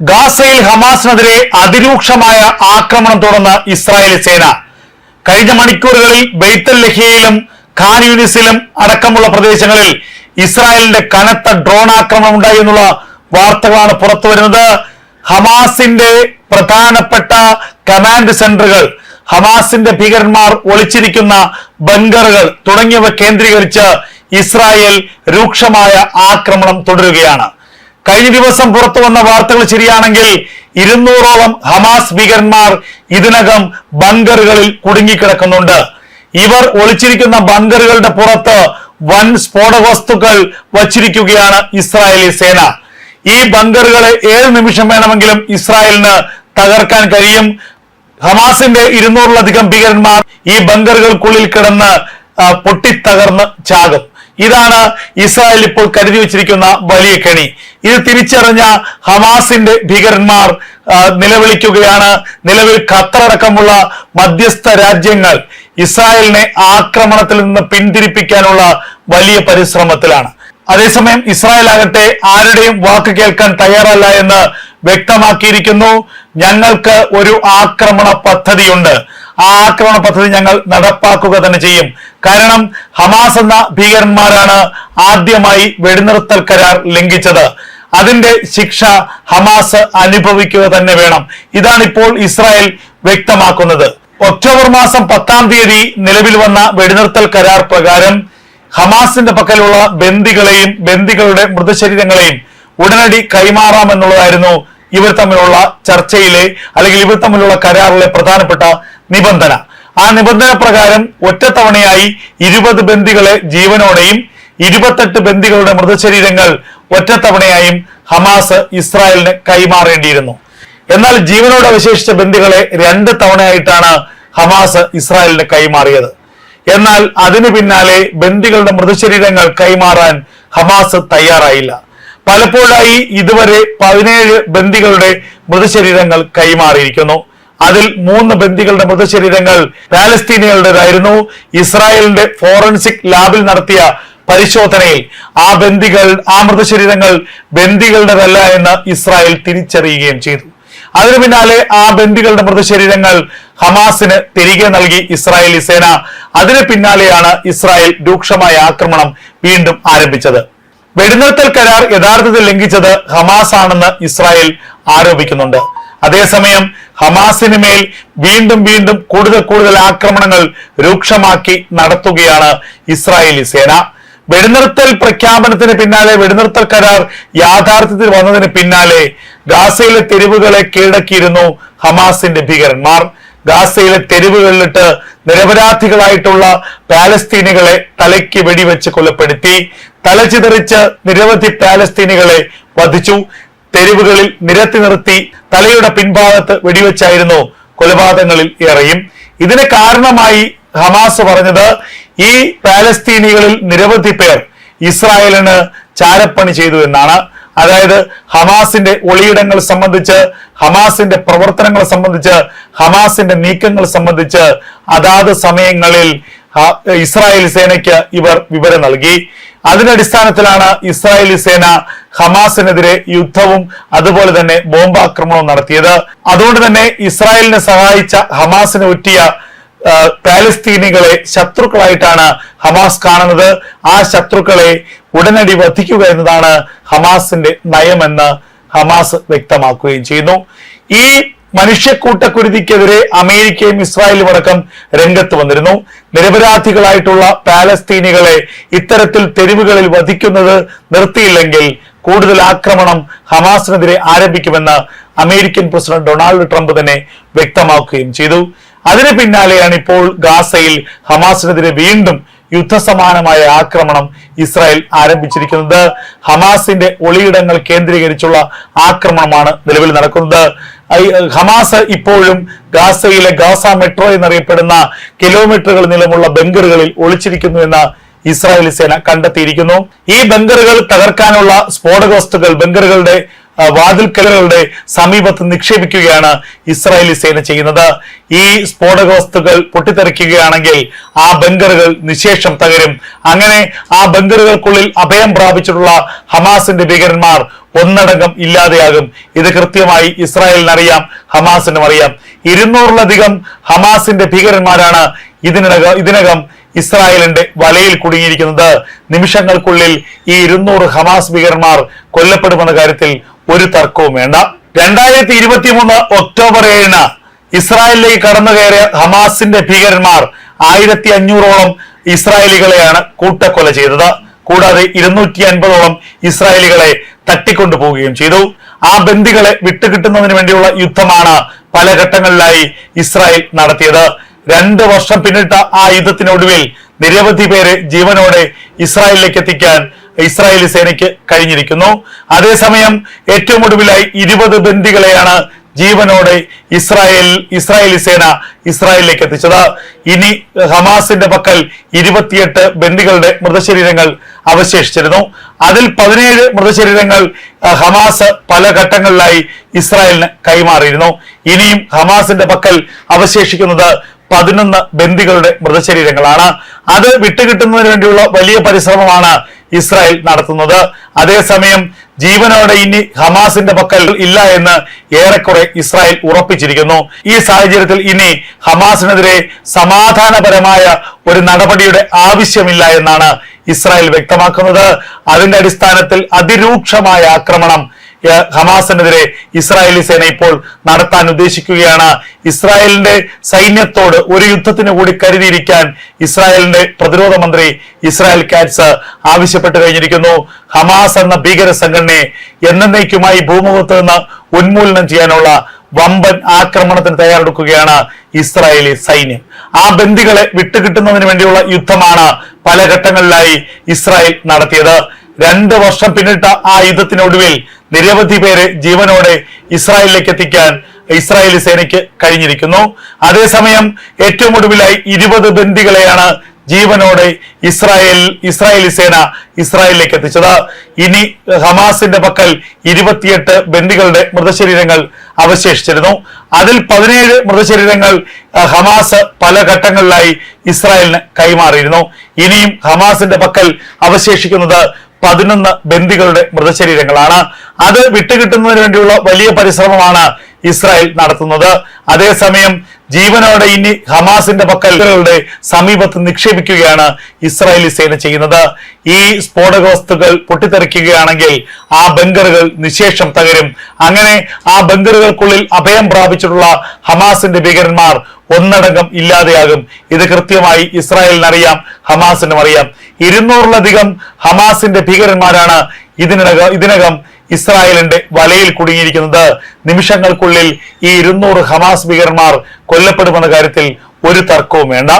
ഗാസയിൽ ഹമാസിനെതിരെ അതിരൂക്ഷമായ ആക്രമണം തുടർന്ന് ഇസ്രായേൽ സേന. കഴിഞ്ഞ മണിക്കൂറുകളിൽ ബെയ്ത്തൽ ലഹിയയിലും ഖാൻ യൂനിസിലും അടക്കമുള്ള പ്രദേശങ്ങളിൽ ഇസ്രായേലിന്റെ കനത്ത ഡ്രോൺ ആക്രമണം ഉണ്ടായി എന്നുള്ള വാർത്തകളാണ് പുറത്തു വരുന്നത്. ഹമാസിന്റെ പ്രധാനപ്പെട്ട കമാൻഡ് സെന്ററുകൾ ഹമാസിന്റെ ഭീകരന്മാർ ഒളിച്ചിരിക്കുന്ന ബങ്കറുകൾ തുടങ്ങിയവ കേന്ദ്രീകരിച്ച് ഇസ്രായേൽ രൂക്ഷമായ ആക്രമണം തുടരുകയാണ്. കഴിഞ്ഞ ദിവസം പുറത്തു വന്ന വാർത്തകൾ ശരിയാണെങ്കിൽ ഇരുന്നൂറോളം ഹമാസ് ഭീകരന്മാർ ഇതിനകം ബങ്കറുകളിൽ കുടുങ്ങിക്കിടക്കുന്നുണ്ട്. ഇവർ ഒളിച്ചിരിക്കുന്ന ബങ്കറുകളുടെ പുറത്ത് വൻ സ്ഫോടക വസ്തുക്കൾ വച്ചിരിക്കുകയാണ് ഇസ്രായേലി സേന. ഈ ബങ്കറുകളെ ഏത് നിമിഷം വേണമെങ്കിലും ഇസ്രായേലിന് തകർക്കാൻ കഴിയും. ഹമാസിന്റെ ഇരുന്നൂറിലധികം ഭീകരന്മാർ ഈ ബങ്കറുകൾക്കുള്ളിൽ കിടന്ന് പൊട്ടിത്തകർന്ന് ചാകും. ഇതാണ് ഇസ്രായേൽ ഇപ്പോൾ കരുതി വെച്ചിരിക്കുന്ന വലിയ കെണി. ഇത് തിരിച്ചറിഞ്ഞ ഹമാസിന്റെ ഭീകരന്മാർ നിലവിളിക്കുകയാണ്. നിലവിൽ ഖത്തറടക്കമുള്ള മധ്യസ്ഥ രാജ്യങ്ങൾ ഇസ്രായേലിനെ ആക്രമണത്തിൽ നിന്ന് പിന്തിരിപ്പിക്കാനുള്ള വലിയ പരിശ്രമത്തിലാണ്. അതേസമയം ഇസ്രായേൽ ആകട്ടെ ആരുടെയും വാക്ക് കേൾക്കാൻ തയ്യാറല്ല എന്ന് വ്യക്തമാക്കിയിരിക്കുന്നു. ഞങ്ങൾക്ക് ഒരു ആക്രമണ പദ്ധതിയുണ്ട്. ആ ആക്രമണ പദ്ധതി ഞങ്ങൾ നടപ്പാക്കുക തന്നെ ചെയ്യും. കാരണം ഹമാസ് എന്ന ഭീകരന്മാരാണ് ആദ്യമായി വെടിനിർത്തൽ കരാർ ലംഘിച്ചത്. അതിന്റെ ശിക്ഷ ഹമാസ് അനുഭവിക്കുക തന്നെ വേണം. ഇതാണ് ഇപ്പോൾ ഇസ്രായേൽ വ്യക്തമാക്കുന്നത്. ഒക്ടോബർ മാസം പത്താം തീയതി നിലവിൽ വന്ന വെടിനിർത്തൽ കരാർ പ്രകാരം ഹമാസിന്റെ പക്കലുള്ള ബന്ദികളെയും ബന്ദികളുടെ മൃതശരീരങ്ങളെയും ഉടനടി കൈമാറാമെന്നുള്ളതായിരുന്നു ഇവർ തമ്മിലുള്ള ചർച്ചയിലെ അല്ലെങ്കിൽ ഇവർ തമ്മിലുള്ള കരാറിലെ പ്രധാനപ്പെട്ട നിബന്ധന. ആ നിബന്ധന പ്രകാരം ഒറ്റത്തവണയായി ഇരുപത് ബന്ദികളെ ജീവനോടെയും ഇരുപത്തെട്ട് ബന്ദികളുടെ മൃതശരീരങ്ങൾ ഒറ്റത്തവണയായും ഹമാസ് ഇസ്രായേലിന് കൈമാറേണ്ടിയിരുന്നു. എന്നാൽ ജീവനോടെ അവശേഷിച്ച ബന്ദികളെ രണ്ട് തവണയായിട്ടാണ് ഹമാസ് ഇസ്രായേലിന് കൈമാറിയത്. എന്നാൽ അതിനു പിന്നാലെ ബന്ദികളുടെ മൃതശരീരങ്ങൾ കൈമാറാൻ ഹമാസ് തയ്യാറായില്ല. പലപ്പോഴായി ഇതുവരെ പതിനേഴ് ബന്ദികളുടെ മൃതശരീരങ്ങൾ കൈമാറിയിരിക്കുന്നു. അതിൽ മൂന്ന് ബന്ദികളുടെ മൃതശരീരങ്ങൾ പാലസ്തീനികളുടേതായിരുന്നു. ഇസ്രായേലിന്റെ ഫോറൻസിക് ലാബിൽ നടത്തിയ പരിശോധനയിൽ ആ ബന്ദികൾ ആ മൃതശരീരങ്ങൾ ബന്ദികളുടേതല്ല എന്ന് ഇസ്രായേൽ തിരിച്ചറിയുകയും ചെയ്തു. അതിനു പിന്നാലെ ആ ബന്ദികളുടെ മൃതശരീരങ്ങൾ ഹമാസിന് തിരികെ നൽകി ഇസ്രായേലി സേന. അതിനു പിന്നാലെയാണ് ഇസ്രായേൽ രൂക്ഷമായ ആക്രമണം വീണ്ടും ആരംഭിച്ചത്. വെടിനിർത്തൽ കരാർ യഥാർത്ഥത്തിൽ ലംഘിച്ചത് ഹമാസ് ആണെന്ന് ഇസ്രായേൽ ആരോപിക്കുന്നുണ്ട്. അതേസമയം ഹമാസിന് മേൽ വീണ്ടും വീണ്ടും കൂടുതൽ കൂടുതൽ ആക്രമണങ്ങൾ രൂക്ഷമാക്കി നടത്തുകയാണ് ഇസ്രായേലി സേന. വെടിനിർത്തൽ പ്രഖ്യാപനത്തിന് പിന്നാലെ വെടിനിർത്തൽ കരാർ യാഥാർത്ഥ്യത്തിൽ വന്നതിന് പിന്നാലെ ഗാസയിലെ തെരുവുകളെ കീഴടക്കിയിരുന്നു ഹമാസിന്റെ ഭീകരന്മാർ. ഗാസയിലെ തെരുവുകളിലിട്ട് നിരപരാധികളായിട്ടുള്ള പാലസ്തീനികളെ തലയ്ക്ക് വെടിവെച്ച് കൊലപ്പെടുത്തി. തലചിതറിച്ച് നിരവധി പാലസ്തീനികളെ വധിച്ചു. തെരുവുകളിൽ നിരത്തി നിർത്തി തലയുടെ പിൻഭാഗത്ത് വെടിവെച്ചായിരുന്നു കൊലപാതകങ്ങളിൽ ഏറെയും. ഇതിന് കാരണമായി ഹമാസ് പറഞ്ഞത് ഈ പാലസ്തീനികളിൽ നിരവധി പേർ ഇസ്രായേലിന് ചാരപ്പണി ചെയ്തു എന്നാണ്. അതായത് ഹമാസിന്റെ ഒളിയിടങ്ങൾ സംബന്ധിച്ച് ഹമാസിന്റെ പ്രവർത്തനങ്ങൾ സംബന്ധിച്ച് ഹമാസിന്റെ നീക്കങ്ങൾ സംബന്ധിച്ച് അതാത് സമയങ്ങളിൽ ഇസ്രായേൽ സേനയ്ക്ക് ഇവർ വിവരം നൽകി. അതിന്റെ അടിസ്ഥാനത്തിലാണ് ഇസ്രായേലി സേന ഹമാസിനെതിരെ യുദ്ധവും അതുപോലെ തന്നെ ബോംബാക്രമണവും നടത്തിയത്. അതുകൊണ്ട് തന്നെ ഇസ്രായേലിനെ സഹായിച്ച ഹമാസിനെ ഒറ്റിയ പാലസ്തീനികളെ ശത്രുക്കളായിട്ടാണ് ഹമാസ് കാണുന്നത്. ആ ശത്രുക്കളെ ഉടനടി വധിക്കുക എന്നതാണ് ഹമാസിന്റെ നയമെന്ന് ഹമാസ് വ്യക്തമാക്കുകയും ചെയ്യുന്നു. ഈ മനുഷ്യക്കൂട്ടക്കുരുതിക്കെതിരെ അമേരിക്കയും ഇസ്രായേലും അടക്കം രംഗത്ത് വന്നിരുന്നു. നിരപരാധികളായിട്ടുള്ള പാലസ്തീനികളെ ഇത്തരത്തിൽ തെരുവുകളിൽ വധിക്കുന്നത് നിർത്തിയില്ലെങ്കിൽ കൂടുതൽ ആക്രമണം ഹമാസിനെതിരെ ആരംഭിക്കുമെന്ന് അമേരിക്കൻ പ്രസിഡന്റ് ഡൊണാൾഡ് ട്രംപ് തന്നെ വ്യക്തമാക്കുകയും ചെയ്തു. അതിന് പിന്നാലെയാണ് ഇപ്പോൾ ഗാസയിൽ ഹമാസിനെതിരെ വീണ്ടും യുദ്ധസമാനമായ ആക്രമണം ഇസ്രായേൽ ആരംഭിച്ചിരിക്കുന്നത്. ഹമാസിന്റെ ഒളിയിടങ്ങൾ കേന്ദ്രീകരിച്ചുള്ള ആക്രമണമാണ് നിലവിൽ നടക്കുന്നത്. ഹമാസ് ഇപ്പോഴും ഗാസയിലെ ഗാസ മെട്രോ എന്നറിയപ്പെടുന്ന കിലോമീറ്ററുകൾ നീളമുള്ള ബങ്കറുകളിൽ ഒളിച്ചിരിക്കുന്നു എന്ന് ഇസ്രായേലി സേന കണ്ടെത്തിയിരിക്കുന്നു. ഈ ബങ്കറുകൾ തകർക്കാനുള്ള സ്ഫോടക വസ്തുക്കൾ ബങ്കറുകളുടെ വാതിൽക്കലുകളുടെ സമീപത്ത് നിക്ഷേപിക്കുകയാണ് ഇസ്രായേലി സേന ചെയ്യുന്നത്. ഈ സ്ഫോടക വസ്തുക്കൾ പൊട്ടിത്തെറിക്കുകയാണെങ്കിൽ ആ ബങ്കറുകൾ നിശേഷം തകരും. അങ്ങനെ ആ ബങ്കറുകൾക്കുള്ളിൽ അഭയം പ്രാപിച്ചിട്ടുള്ള ഹമാസിന്റെ ഭീകരന്മാർ ഒന്നടങ്കം ഇല്ലാതെയാകും. ഇത് കൃത്യമായി ഇസ്രായേലിന് അറിയാം ഹമാസിനും അറിയാം. ഇരുന്നൂറിലധികം ഹമാസിന്റെ ഭീകരന്മാരാണ് ഇതിനകം ഇതിനകം ഇസ്രായേലിന്റെ വലയിൽ കുടുങ്ങിയിരിക്കുന്നത്. നിമിഷങ്ങൾക്കുള്ളിൽ ഈ ഇരുന്നൂറ് ഹമാസ് ഭീകരന്മാർ കൊല്ലപ്പെടുമെന്ന കാര്യത്തിൽ ഒരു തർക്കവും വേണ്ട. രണ്ടായിരത്തി ഇരുപത്തി മൂന്ന് ഒക്ടോബർ ഏഴിന് ഇസ്രായേലിലേക്ക് കടന്നു കയറിയ ഹമാസിന്റെ ഭീകരന്മാർ ആയിരത്തി അഞ്ഞൂറോളം ഇസ്രായേലികളെയാണ് കൂട്ടക്കൊല ചെയ്തത്. കൂടാതെ ഇരുന്നൂറ്റി അൻപതോളം ഇസ്രായേലികളെ തട്ടിക്കൊണ്ടു പോവുകയും ചെയ്തു. ആ ബന്ദികളെ വിട്ടുകിട്ടുന്നതിന് വേണ്ടിയുള്ള യുദ്ധമാണ് പല ഘട്ടങ്ങളിലായി ഇസ്രായേൽ നടത്തിയത്. രണ്ട് വർഷം പിന്നിട്ട ആ യുദ്ധത്തിനൊടുവിൽ നിരവധി പേരെ ജീവനോടെ ഇസ്രായേലിലേക്ക് എത്തിക്കാൻ ഇസ്രായേലി സേനയ്ക്ക് കഴിഞ്ഞിരിക്കുന്നു. അതേസമയം ഏറ്റവും ഒടുവിലായി ഇരുപത് ബന്ദികളെയാണ് ജീവനോടെ ഇസ്രായേൽ ഇസ്രായേലി സേന ഇസ്രായേലിലേക്ക് എത്തിച്ചത്. ഇനി ഹമാസിന്റെ പക്കൽ ഇരുപത്തിയെട്ട് ബന്ദികളുടെ മൃതശരീരങ്ങൾ അവശേഷിച്ചിരുന്നു. അതിൽ പതിനേഴ് മൃതശരീരങ്ങൾ ഹമാസ് പല ഘട്ടങ്ങളിലായി ഇസ്രായേലിന് കൈമാറിയിരുന്നു. ഇനിയും ഹമാസിന്റെ പക്കൽ അവശേഷിക്കുന്നത് പതിനൊന്ന് ബന്ദികളുടെ മൃതശരീരങ്ങളാണ്. അത് വിട്ടുകിട്ടുന്നതിന് വേണ്ടിയുള്ള വലിയ പരിശ്രമമാണ് ഇസ്രായേൽ നടത്തുന്നത്. അതേസമയം ജീവനോടെ ഇനി ഹമാസിന്റെ പക്കൽ ഇല്ല എന്ന് ഏറെക്കുറെ ഇസ്രായേൽ ഉറപ്പിച്ചിരിക്കുന്നു. ഈ സാഹചര്യത്തിൽ ഇനി ഹമാസിനെതിരെ സമാധാനപരമായ ഒരു നടപടിയുടെ ആവശ്യമില്ല എന്നാണ് ഇസ്രായേൽ വ്യക്തമാക്കുന്നത്. അതിന്റെ അടിസ്ഥാനത്തിൽ അതിരൂക്ഷമായ ആക്രമണം ഹമാസിനെതിരെ ഇസ്രായേലി സേന ഇപ്പോൾ നടത്താൻ ഉദ്ദേശിക്കുകയാണ്. ഇസ്രായേലിന്റെ സൈന്യത്തോട് ഒരു യുദ്ധത്തിന് കൂടി കരുതിയിരിക്കാൻ ഇസ്രായേലിന്റെ പ്രതിരോധ മന്ത്രി ഇസ്രായേൽ കാറ്റ്സ് ആവശ്യപ്പെട്ടു കഴിഞ്ഞിരിക്കുന്നു. ഹമാസ് എന്ന ഭീകര സംഘടനയെ എന്നേക്കുമായി ഭൂമുഖത്ത് നിന്ന് ഉന്മൂലനം ചെയ്യാനുള്ള വമ്പൻ ആക്രമണത്തിന് തയ്യാറെടുക്കുകയാണ് ഇസ്രായേലി സൈന്യം. ആ ബന്ദികളെ വിട്ടുകിട്ടുന്നതിന് വേണ്ടിയുള്ള യുദ്ധമാണ് പല ഘട്ടങ്ങളിലായി ഇസ്രായേൽ നടത്തിയത്. രണ്ട് വർഷം പിന്നിട്ട ആ യുദ്ധത്തിനൊടുവിൽ നിരവധി പേരെ ജീവനോടെ ഇസ്രായേലിലേക്ക് എത്തിക്കാൻ ഇസ്രായേലി സേനയ്ക്ക് കഴിഞ്ഞിരിക്കുന്നു. അതേസമയം ഏറ്റവും ഒടുവിലായി ഇരുപത് ബന്ദികളെയാണ് ജീവനോടെ ഇസ്രായേൽ ഇസ്രായേലി സേന ഇസ്രായേലിലേക്ക് എത്തിച്ചത്. ഇനി ഹമാസിന്റെ പക്കൽ ഇരുപത്തിയെട്ട് ബന്ദികളുടെ മൃതശരീരങ്ങൾ അവശേഷിച്ചിരുന്നു. അതിൽ പതിനേഴ് മൃതശരീരങ്ങൾ ഹമാസ് പല ഘട്ടങ്ങളിലായി ഇസ്രായേലിന് കൈമാറിയിരുന്നു. ഇനിയും ഹമാസിന്റെ പക്കൽ അവശേഷിക്കുന്നത് പതിനൊന്ന് ബന്ദികളുടെ മൃതശരീരങ്ങളാണ്. അത് വിട്ടുകിട്ടുന്നതിന് വേണ്ടിയുള്ള വലിയ പരിശ്രമമാണ് ഇസ്രായേൽ നടത്തുന്നത്. അതേസമയം ജീവനോടെ ഇനി ഹമാസിന്റെ പക്കലുകളുടെ സമീപത്ത് നിക്ഷേപിക്കുകയാണ് ഇസ്രായേലി സേന ചെയ്യുന്നത്. ഈ സ്ഫോടക വസ്തുക്കൾ പൊട്ടിത്തെറിക്കുകയാണെങ്കിൽ ആ ബങ്കറുകൾ നിശേഷം തകരും. അങ്ങനെ ആ ബങ്കറുകൾക്കുള്ളിൽ അഭയം പ്രാപിച്ചിട്ടുള്ള ഹമാസിന്റെ ഭീകരന്മാർ ഒന്നടങ്കം ഇല്ലാതെയാകും. ഇത് കൃത്യമായി ഇസ്രായേലിന് അറിയാം ഹമാസിനും അറിയാം. ഇരുന്നൂറിലധികം ഹമാസിന്റെ ഭീകരന്മാരാണ് ഇതിനകം ഇതിനകം ഇസ്രായേലിന്റെ വലയിൽ കുടുങ്ങിയിരിക്കുന്നത് നിമിഷങ്ങൾക്കുള്ളിൽ ഈ ഇരുന്നൂറ് ഹമാസ് ഭീകരന്മാർ കൊല്ലപ്പെടുമെന്ന കാര്യത്തിൽ ഒരു തർക്കവും വേണ്ട.